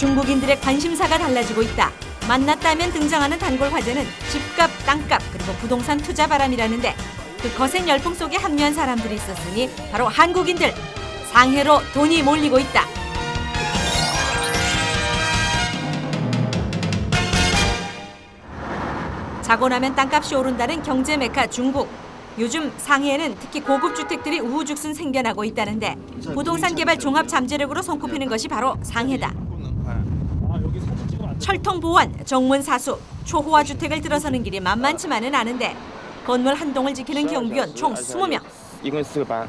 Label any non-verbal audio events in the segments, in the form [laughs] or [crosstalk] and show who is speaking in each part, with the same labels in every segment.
Speaker 1: 중국인들의 관심사가 달라지고 있다. 만났다면 등장하는 단골 화제는 집값, 땅값, 그리고 부동산 투자 바람이라는데 그 거센 열풍 속에 합류한 사람들이 있었으니 바로 한국인들. 상해로 돈이 몰리고 있다. 자고 나면 땅값이 오른다는 경제 메카 중국. 요즘 상해에는 특히 고급 주택들이 우후죽순 생겨나고 있다는데 부동산 개발 종합 잠재력으로 손꼽히는 것이 바로 상해다. 철통 보완, 정문 사수, 초호화 주택을 들어서는 길이 만만치만은 않은데 건물 한 동을 지키는 경비원 총 20명.
Speaker 2: 一共四个班。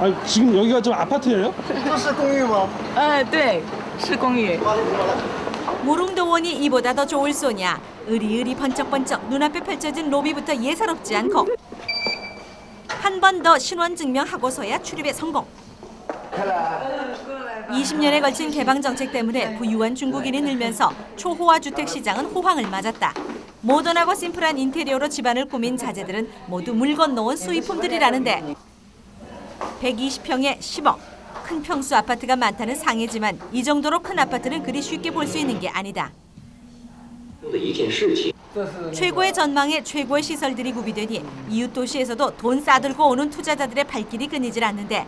Speaker 3: 아니 지금 여기가 좀 아파트예요?
Speaker 4: 这是公寓吗？
Speaker 5: 呃，对，是公寓。
Speaker 1: 무릉도원이 이보다 더 좋을 소냐. 으리으리 번쩍번쩍 눈앞에 펼쳐진 로비부터 예사롭지 않고 한 번 더 신원 증명하고서야 출입에 성공. 20년에 걸친 개방 정책 때문에 부유한 중국인이 늘면서 초호화 주택 시장은 호황을 맞았다. 모던하고 심플한 인테리어로 집안을 꾸민 자재들은 모두 물 건너온 수입품들이라는데 120평에 10억. 큰 평수 아파트가 많다는 상해지만 이 정도로 큰 아파트는 그리 쉽게 볼 수 있는 게 아니다. 최고의 전망에 최고의 시설들이 구비되니 이웃 도시에서도 돈 싸들고 오는 투자자들의 발길이 끊이질 않는데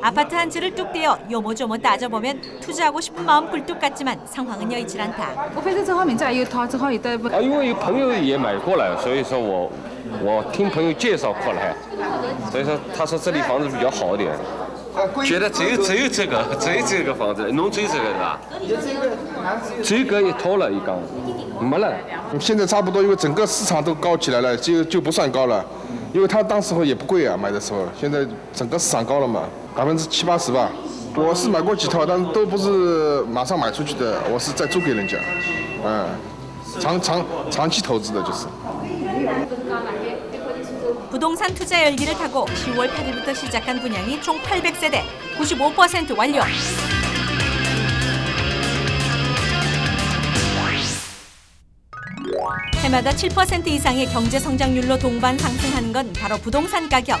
Speaker 1: 아파트 한 채를 뚝 떼어 요모조모 따져보면 투자하고 싶은 마음 굴뚝 같지만 상황은 여의치 않다.
Speaker 5: 我非常正好名在有他正好有的不
Speaker 2: 啊，因为朋友也买过来，所以说我我听朋友介绍过来，所以说他说这里房子比较好一点。觉得只有只有这个，只有这个房子，侬只有这个是吧？这个也脱了一缸，没了。
Speaker 6: 现在差不多，因为整个市场都高起来了，就就不算高了，因为它当时候也不贵啊，买的时候，现在整个市场高了嘛， 百分之七八十吧。我是买过几套，但都不是马上买出去的，我是在租给人家，嗯，长长长期投资的，就是。
Speaker 1: 부동산 투자 열기를 타고 10월 8일부터 시작한 분양이 총 800세대, 95% 완료. 해마다 7% 이상의 경제 성장률로 동반 상승하는 건 바로 부동산 가격.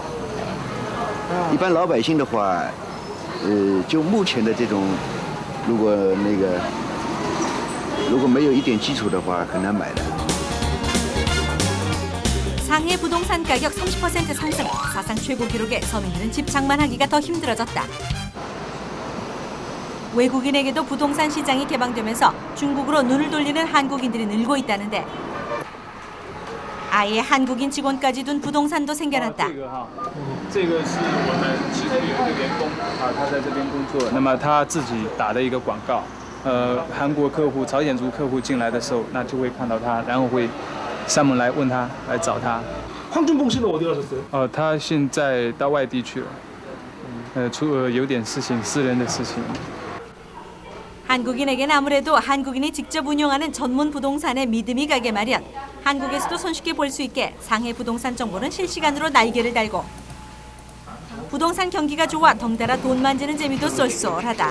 Speaker 7: 一般老百姓的话，呃，就目前的这种，如果那个如果没有一点基础的话，很难买的。
Speaker 1: 상해 부동산 가격 30% 상승, 사상 최고 기록에 서민들은 집 장만하기가 더 힘들어졌다. 외국인에게도 부동산 시장이 개방되면서 중국으로 눈을 돌리는 한국인들이 늘고 있다는데 아예 한국인 직원까지 둔 부동산도 생겨났다.
Speaker 3: 这个哈，这个是我们其实有一个员工啊，他在这边工作，那么他自己打的一个广告，呃，韩国客户、朝鲜族客户进来的时候，那就会看到他，然后会上门来问他，来找他。
Speaker 8: 황준봉 씨는 어디 가셨어요?
Speaker 3: 哦、他现在到外地去了，呃，出呃有点事情，私人的事情。
Speaker 1: 한국인에겐 아무래도 한국인이 직접 운영하는 전문 부동산에 믿음이 가게 마련. 한국에서도 손쉽게 볼 수 있게 상해 부동산 정보는 실시간으로 날개를 달고 부동산 경기가 좋아 덩달아 돈 만지는 재미도 쏠쏠하다.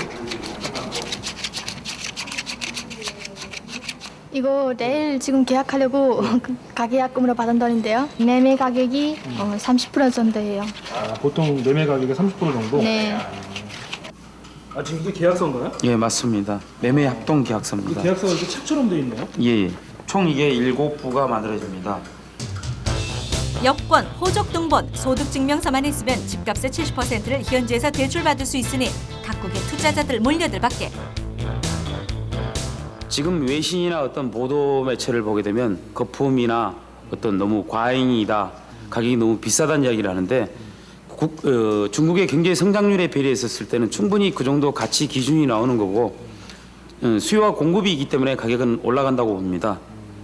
Speaker 9: 이거 내일 지금 계약하려고 [laughs] 가계약금으로 받은 돈인데요. 매매 가격이 어, 30% 정도예요.
Speaker 8: 아, 보통 매매 가격의 30% 정도?
Speaker 9: 네.
Speaker 8: 아, 지금 이게 계약서인가요?
Speaker 10: 예, 맞습니다. 매매 합동
Speaker 8: 이
Speaker 10: 계약서입니다.
Speaker 8: 계약서가 이렇게 책처럼 돼 있네요.
Speaker 10: 예, 예. 총 이게 일곱 부가 만들어집니다.
Speaker 1: 여권, 호적 등본, 소득 증명서만 있으면 집값의 70%를 현지에서 대출받을 수 있으니 각국의 투자자들 몰려들 밖에.
Speaker 10: 지금 외신이나 어떤 보도 매체를 보게 되면 거품이나 어떤 너무 과잉이다, 가격이 너무 비싸다는 이야기를 하는데 국- 어, 중국의 경제 성장률에 비례했었을 때는 충분히 그 정도 가치 기준이 나오는 거고 어, 수요와 공급이 있기 때문에 가격은 올라간다고 봅니다.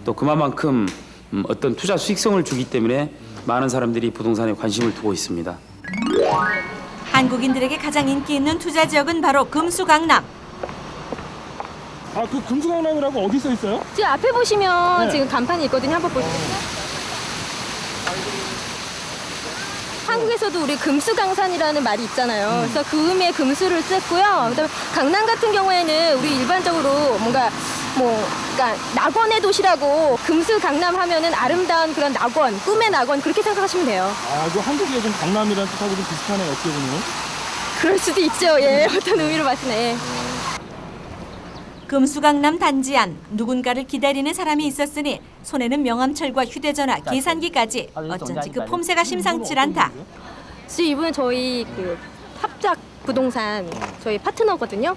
Speaker 10: 또 그만큼 음, 어떤 투자 수익성을 주기 때문에 많은 사람들이 부동산에 관심을 두고 있습니다.
Speaker 1: 한국인들에게 가장 인기 있는 투자 지역은 바로 금수 강남.
Speaker 8: 아, 그 금수강남이라고 어디 써 있어요?
Speaker 5: 지금 앞에 보시면
Speaker 8: 네.
Speaker 5: 지금 간판이 있거든요. 한번 보시죠. 한국에서도 우리 금수강산이라는 말이 있잖아요. 그래서 그 의미의 금수를 썼고요. 그다음에 강남 같은 경우에는 우리 일반적으로 뭔가 뭐 그러니까 낙원의 도시라고 금수 강남 하면은 아름다운 그런 낙원, 꿈의 낙원 그렇게 생각하시면 돼요.
Speaker 8: 아, 그 한국의 좀 강남이라는 뜻하고 좀 비슷하네요, 어떻게 보면.
Speaker 5: 그럴 수도 있죠. 예, [laughs] 어떤 의미로 때.
Speaker 1: 금수강남 단지 안 누군가를 기다리는 사람이 있었으니 손에는 명함철과 휴대전화, 계산기까지 어쩐지 그 폼새가 심상치 않다.
Speaker 5: 지금 이분은 저희 그 합작 부동산 저희 파트너거든요.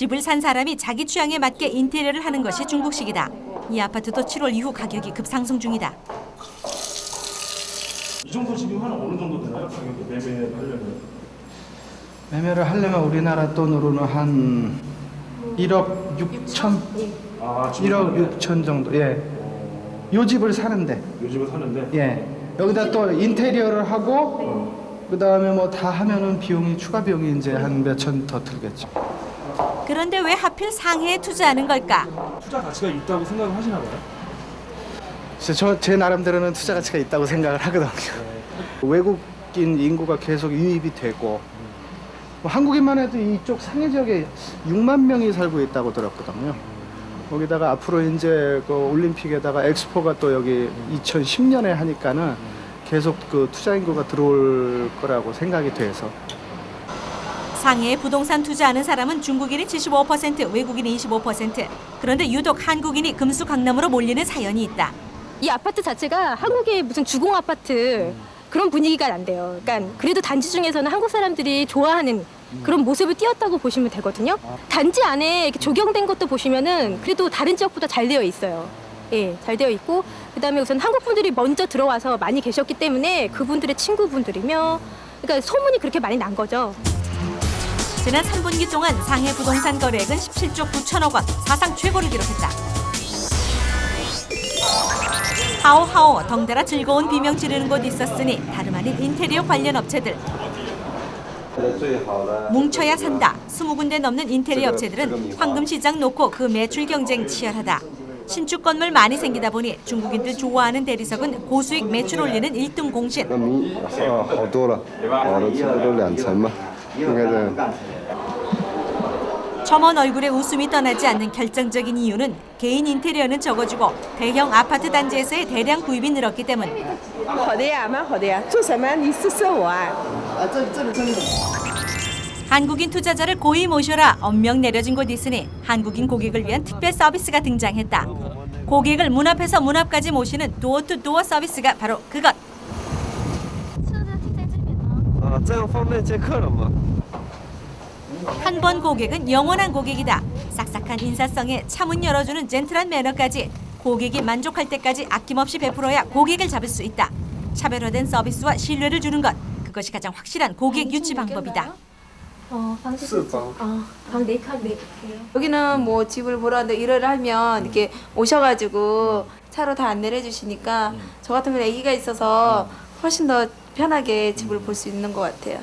Speaker 1: 집을 산 사람이 자기 취향에 맞게 인테리어를 하는 것이 중국식이다. 이 아파트도 7월 이후 가격이 급상승 중이다.
Speaker 8: 이 정도 집이면 한 어느 정도 되나요? 가격이 매매를 하려면.
Speaker 11: 매매를 하려면 우리나라 돈으로는 한 1억 6천,
Speaker 8: 아,
Speaker 11: 1억 6천 정도. 예. 요 집을 사는데.
Speaker 8: 요 집을 사는데.
Speaker 11: 예. 여기다 또 인테리어를 하고 그 다음에 뭐 다 하면은 비용이 추가 비용이 이제 한 몇 천 더 들겠죠.
Speaker 1: 그런데 왜 하필 상해에 투자하는 걸까?
Speaker 8: 투자 가치가 있다고 생각을 하시나 봐요?
Speaker 11: 저 제 나름대로는 투자 가치가 있다고 생각을 하거든요. 외국인 인구가 계속 유입이 되고 뭐 한국인만 해도 이쪽 상해 지역에 6만 명이 살고 있다고 들었거든요. 거기다가 앞으로 이제 그 올림픽에다가 엑스포가 또 여기 2010년에 하니까는 계속 그 투자 인구가 들어올 거라고 생각이 돼서
Speaker 1: 상해에 부동산 투자하는 사람은 중국인이 75%, 외국인이 25%. 그런데 유독 한국인이 금수 강남으로 몰리는 사연이 있다.
Speaker 5: 이 아파트 자체가 한국의 무슨 주공 아파트 그런 분위기가 난대요. 그러니까 그래도 단지 중에서는 한국 사람들이 좋아하는 그런 모습을 띄었다고 보시면 되거든요. 단지 안에 이렇게 조경된 것도 보시면은 그래도 다른 지역보다 잘 되어 있어요. 예, 잘 되어 있고 그다음에 우선 한국 분들이 먼저 들어와서 많이 계셨기 때문에 그분들의 친구분들이며 그러니까 소문이 그렇게 많이 난 거죠.
Speaker 1: 지난 3분기 동안 상해 부동산 거래액은 17조 9천억 원, 사상 최고를 기록했다. 하오하오 덩달아 즐거운 비명 지르는 곳 있었으니 다름 아닌 인테리어 관련 업체들. 뭉쳐야 산다. 20군데 넘는 인테리어 업체들은 황금 시장 놓고 그 매출 경쟁 치열하다. 신축 건물 많이 생기다 보니 중국인들 좋아하는 대리석은 고수익 매출 올리는 일등 공신.
Speaker 12: 那米啊好多了，好了差不多两成吧，应该这样。
Speaker 1: 점원 얼굴에 웃음이 떠나지 않는 결정적인 이유는 개인 인테리어는 적어주고 대형 아파트 단지에서의 대량 구입이 늘었기 때문.
Speaker 13: 好的呀，蛮好的呀。做什么？你试试我啊。
Speaker 4: 아, 这这里真的。
Speaker 1: 한국인 투자자를 고이 모셔라 엄명 내려진 곳 있으니 한국인 고객을 위한 특별 서비스가 등장했다. 고객을 문 앞에서 문 앞까지 모시는 도어 투 도어 서비스가 바로 그것. 한 번 고객은 영원한 고객이다. 싹싹한 인사성에 차문 열어주는 젠틀한 매너까지 고객이 만족할 때까지 아낌없이 베풀어야 고객을 잡을 수 있다. 차별화된 서비스와 신뢰를 주는 것. 그것이 가장 확실한 고객 유치 방법이다.
Speaker 5: 어, 방
Speaker 12: 방.
Speaker 5: 아, 방 네 칸 네.
Speaker 13: 여기는 뭐 집을 보러 왔는데 일을 하면 이렇게 오셔가지고 차로 다 안내를 해주시니까 저 같은 경우는 아기가 있어서 훨씬 더 편하게 집을 볼 수 있는 것 같아요.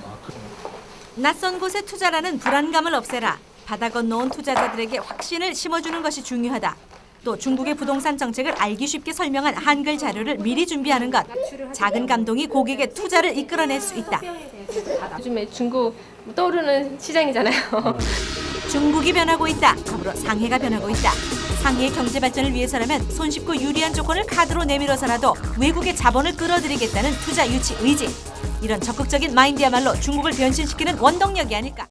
Speaker 1: 낯선 곳에 투자라는 불안감을 없애라. 바다 건너온 투자자들에게 확신을 심어주는 것이 중요하다. 또 중국의 부동산 정책을 알기 쉽게 설명한 한글 자료를 미리 준비하는 것. 작은 감동이 고객의 투자를 이끌어낼 수 있다.
Speaker 5: 요즘에 중국 떠오르는 시장이잖아요.
Speaker 1: 중국이 변하고 있다. 더불어 상해가 변하고 있다. 상해의 경제 발전을 위해서라면 손쉽고 유리한 조건을 카드로 내밀어서라도 외국의 자본을 끌어들이겠다는 투자 유치 의지. 이런 적극적인 마인드야말로 중국을 변신시키는 원동력이 아닐까.